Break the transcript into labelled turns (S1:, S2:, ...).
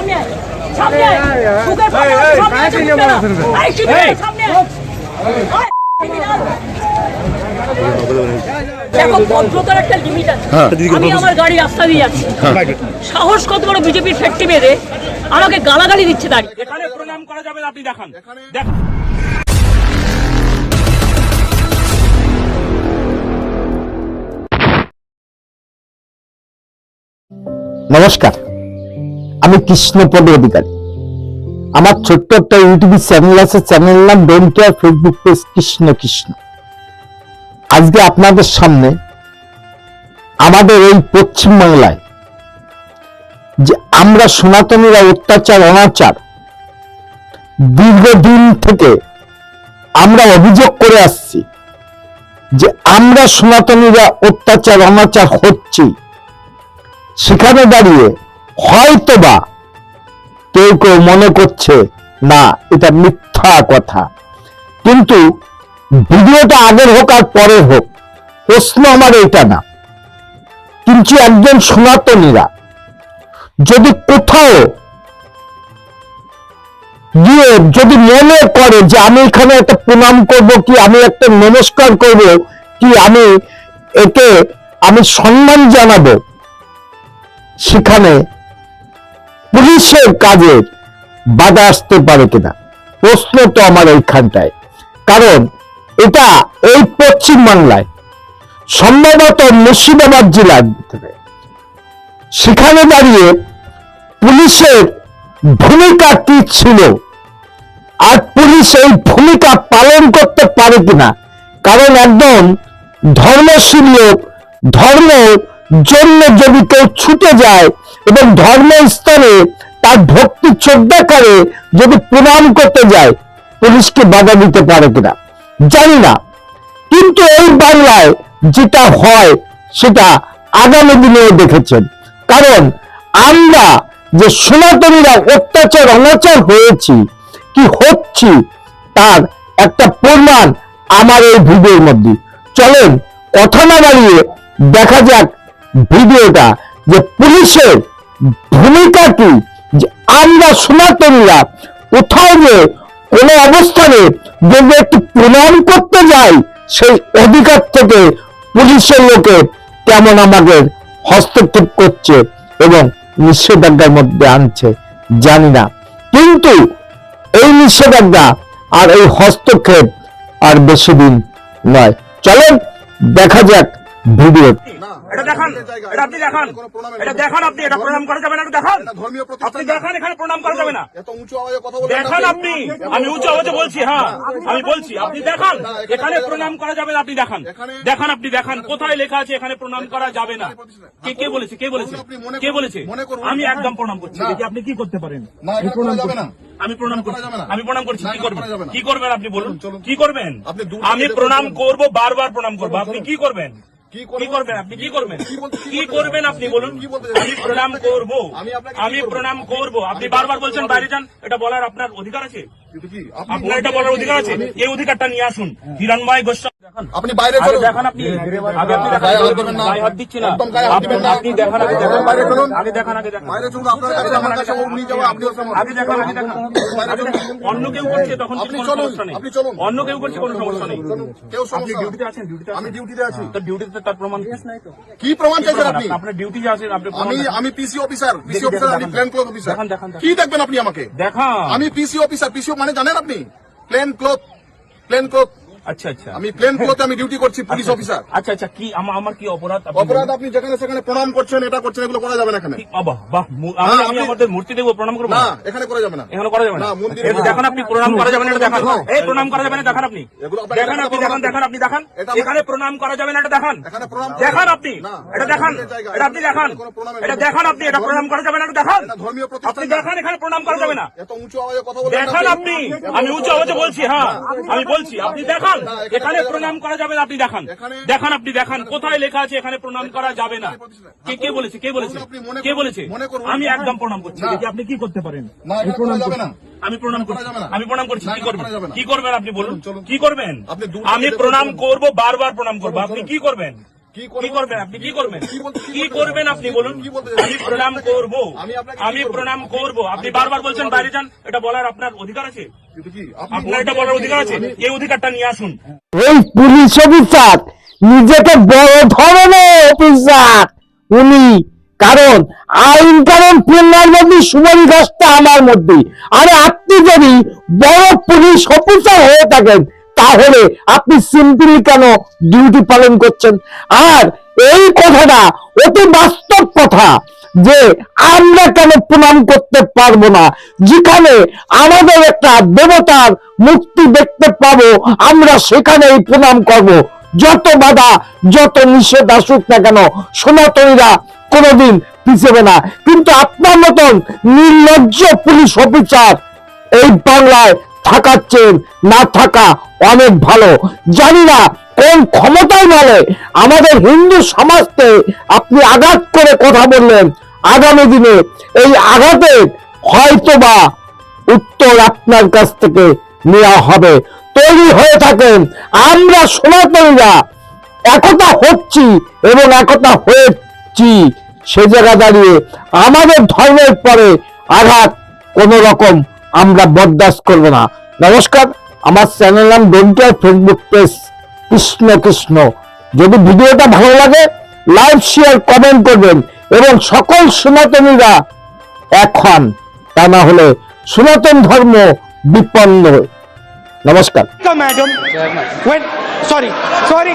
S1: সামনে আয়। সামনে আয়। বুকের ফাটা সামনে আছে বুকটা এই সামনে আয়। আয়, দেখো ভদ্রতার একটা লিমিট আছে। আমি আমার গাড়ি রাস্তা দিয়ে যাচ্ছি। সাহস কত বড় বিজেপির ফ্যাক্টরি বেঁধে আমাকে গালাগালি দিচ্ছে দাঁড়িয়ে।
S2: এখানে প্রণাম করা যাবে আপনি দেখান। দেখ-
S3: নমস্কার। আমি কৃষ্ণপদ অধিকারী। আমার ছোট্ট একটা ইউটিউব চ্যানেল আছে চ্যানেল নাম don't care Facebook page Krishna Krishna. আজকে আপনাদের সামনে আমাদের এই পশ্চিম বাংলায় যে আমরা সনাতনীরা অত্যাচার, অনাচার, দীর্ঘদিন থেকে আমরা অভিযোগ করে আসছি যে আমরা সনাতনীরা অত্যাচার, অনাচার হচ্ছি। সেখানে দাঁড়িয়ে হয়তোবা কেউ কেউ মনে করছে, না, এটা মিথ্যা কথা। কিন্তু ভিডিওটা আগের হোক আর পরের হোক, প্রশ্ন আমার এটা না। কিন্তু একজন সনাতনীরা যদি কোথাও গিয়ে যদি মনে করে যে আমি এখানে একটা প্রণাম করব, কি আমি একটা নমস্কার করব, কি আমি একে আমি সম্মান জানাব, সেখানে পুলিশের কাজে বাধা আসতে পারে কিনা? প্রশ্ন তো আমার এইখানটায়। কারণ এটা এই পশ্চিম বাংলায় সম্ভবত মুর্শিদাবাদ জেলার ভিতরে। সেখানে দাঁড়িয়ে পুলিশের ভূমিকা কি ছিল? আর পুলিশ এই ভূমিকা পালন করতে পারে কিনা? কারণ একদম ধর্মশীল লোক ধর্ম জন্য যদি কেউ ছুটে যায় এবং ধর্ম স্থানে তার ভক্তি শ্রদ্ধা করে যদি প্রণাম করতে যায়, পুলিশকে বাধা দিতে পারে কিনা? জানি না। কিন্তু এই বাংলায় যেটা হয়, সেটা আগামী দিনেও দেখেছেন। কারণ আমরা যে সনাতনীরা অত্যাচার, অনাচার হয়েছি, কি হচ্ছি, তার একটা প্রমাণ আমার এই ভিডিওর মধ্যে। চলেন, কথা না বাড়িয়ে দেখা যাক ভিডিওটা যে পুলিশের ভূমিকা কি যে আমরা সনাতনীরা কোথাও যে কোনো অবস্থানে যদি একটু প্রণাম করতে যাই, সেই অধিকার থেকে পুলিশের লোকে কেমন আমাদের হস্তক্ষেপ করছে এবং নিষেধাজ্ঞার মধ্যে আনছে, জানি না। কিন্তু এই নিষেধাজ্ঞা আর এই হস্তক্ষেপ আর বেশি দিন নয়। চলেন, দেখা যাক ভিডিও।
S2: এটা দেখান এটা আপনি দেখান। এটা দেখান আপনি এটা প্রণাম করা যাবে না এটা দেখান।
S4: ধর্মীয়
S2: আপনি দেখান এখানে প্রণাম করা যাবে না।
S4: এত উঁচু আওয়াজে কথা বলে
S2: দেখান আপনি। আমি উঁচু আওয়াজে বলছি হ্যাঁ আমি বলছি আপনি দেখান। এখানে প্রণাম করা যাবে না আপনি দেখান। দেখান আপনি দেখান। কোথায় লেখা আছে এখানে প্রণাম করা যাবে না। কে কে বলেছে কে বলেছে? কে বলেছে? আমি একদম প্রণাম করছি। দেখি আপনি কি করতে পারেন?
S4: না যাবে না।
S2: আমি প্রণাম করছি। আমি প্রণাম করছি। কি করবেন। কি করবেন আপনি বলুন। কি করবেন? আমি প্রণাম। করব বারবার প্রণাম করব। আপনি কি করবেন?
S4: কি
S2: করবেন আপনি? কি করবেন?
S4: কি বলতে- কি
S2: কি
S4: বলতে
S2: করবেন আপনি বলুন? আমি প্রণাম করব।
S4: আমি?
S2: প্রণাম করব। আপনি বারবার বলছেন
S4: না।
S2: বাইরে যান এটা বলার আপনার অধিকার আছে। আপনার এটা বলার অধিকার আছে। এই অধিকারটা নিয়ে আসুন। হিরণময় গোস্বামী
S4: আপনি বাইরে চলুন।
S2: দেখান আপনি। আগে আপনি দেখান।
S4: হাত দেবেন না।
S2: হাত দিচ্ছি
S4: একদম গায়ে হাত দিবেন না।
S2: আপনি দেখান আগে দেখান।
S4: বাইরে চলুন।
S2: আগে দেখান আগে দেখান।
S4: বাইরে চলুন আপনার কাছে আমার কাছে ও উনি যাওয়া আপনি ওর সামনে
S2: আগে দেখান। আগে দেখান। আগে দেখান। অন্য কেউ করছে তখন
S4: আপনি চলুন, আপনি চলুন।
S2: অন্য কেউ করছে কোনো সমস্যা নেই।
S4: কেউ
S2: আপনি ডিউটিতে আছেন ডিউটিতে
S4: আমি ডিউটিতে আছি।
S2: তো ডিউটিতে তার প্রমাণ কি?
S4: কি প্রমাণ চাইছেন আপনি?
S2: আপনার ডিউটি যে আছে আপনি
S4: আমি আমি পিসি অফিসার পিসি অফিসার আমি প্লেন ক্লথ অফিসার
S2: দেখান, দেখান, দেখান।
S4: কি দেখবেন আপনি আমাকে?
S2: দেখান।
S4: আমি পিসি অফিসার পিসি মানে জানেন আপনি? প্লেন ক্লথ প্লেন ক্লথ
S2: আচ্ছা আচ্ছা।
S4: আমি প্লেন ক্লথে আমি ডিউটি করছি পুলিশ অফিসার
S2: আচ্ছা আচ্ছা কি আমার আমার কি অপরাধ?
S4: অপরাধ আপনি যেখানে সেখানে প্রণাম করছেন এটা করছেন এগুলো করা যাবে না এখানে।
S2: বাহ বাহ আমি আমাদের মূর্তি দেখব প্রণাম করব?
S4: না এখানে করা যাবে না।
S2: এখানে করা যাবে না?
S4: মন্দিরে।
S2: দেখান আপনি প্রণাম করা যাবে না এটা দেখান। এই প্রণাম করা যাবে না দেখান আপনি। দেখান আপনি
S4: দেখাতে
S2: দেখান দেখান আপনি দেখান। এখানে প্রণাম করা যাবে না এটা দেখান।
S4: এখানে প্রণাম করা
S2: দেখান আপনি। এটা দেখান।
S4: এটা
S2: আপনি দেখান। এটা। দেখান আপনি এটা প্রণাম করা যাবে না এটা দেখান।
S4: ধর্মীয় প্রতিষ্ঠান
S2: আপনি। দেখান এখানে প্রণাম করা যাবে না।
S4: এত উঁচু আওয়াজে কথা
S2: দেখান আপনি। আমি উঁচু আওয়াজে বলছি হ্যাঁ। আমি বলছি আপনি দেখান।
S4: না, এখানে
S2: প্রণাম করা যাবে না আপনি দেখান। দেখান আপনি দেখান। কোথায় লেখা আছে এখানে প্রণাম করা যাবে না। কে কে বলেছে কে বলেছে? কে বলেছে? আমি একদম প্রণাম করছি। দেখি আপনি কি করতে পারেন।
S4: প্রণাম এটা করা যাবে না।
S2: আমি প্রণাম করছি। আমি প্রণাম করছি। কি করবেন। কি করবেন আপনি বলুন। কি করবেন? আমি প্রণাম করব বারবার প্রণাম করব। আপনি কি করবেন?
S4: কি
S2: করবেন? আপনি? কি করবেন?
S4: কি
S2: করবেন আপনি বলুন? আমি প্রণাম করব।
S4: আমি আপনাকে কি
S2: আমি
S4: করব?
S2: প্রণাম করব। আপনি বারবার বলছেন বাইরে যান এটা বলার আপনার অধিকার আছে। আপনার এটা বলার অধিকার আছে? এই অধিকারটা নিয়ে আসুন।
S3: এই পুলিশ অফিসার নিজেকে বড় ধরনের অফিসার। উনি কারণ আইন কারণ মধ্যে সুমন গাছটা আমার মধ্যে। আরে আপনি যদি বড় পুলিশ অফিসার হয়ে থাকেন তাহলে আপনি সিম্পলি কেন ডিউটি পালন করছেন? আর এই কথাটা অতি বাস্তব কথা যে আমরা কেন প্রণাম করতে পারব না। যেখানে আমাদের একটা দেবতার মুক্তি দেখতে পাবো, আমরা সেখানেই প্রণাম করব। যত বাধা, যত নিষেধ আসুক না কেন, সনাতনীরা কোনোদিন পিছবে না। কিন্তু আপনার মতন নির্লজ্জ পুলিশ অফিসার এই বাংলায় থাকাচ্ছেন না থাকা অনেক ভালো। জানি না কোন ক্ষমতায় বলে। আমাদের হিন্দু সমাজকে আপনি আঘাত করে কথা বললেন। আগামী দিনে এই আঘাতের হয়তোবা উত্তর আপনার কাছ থেকে নেওয়া হবে। তৈরি হয়ে থাকেন। আমরা সনাতনীরা একতা হচ্ছি এবং একতা হয়েছি। সে জায়গা দাঁড়িয়ে আমাদের ধর্মের পরে আঘাত কোন রকম আমরা বরদাস্ত করব না নমস্কার আমার চ্যানেল নাম ডোন্টার ফেসবুক পেজ কৃষ্ণ কৃষ্ণ যদি ভিডিওটা ভালো লাগে লাইক শেয়ার কমেন্ট করবেন এবং সকল সনাতনীরা এক হন তা না হলে সনাতন ধর্ম বিপন্ন নমস্কার.
S5: When sorry, sorry.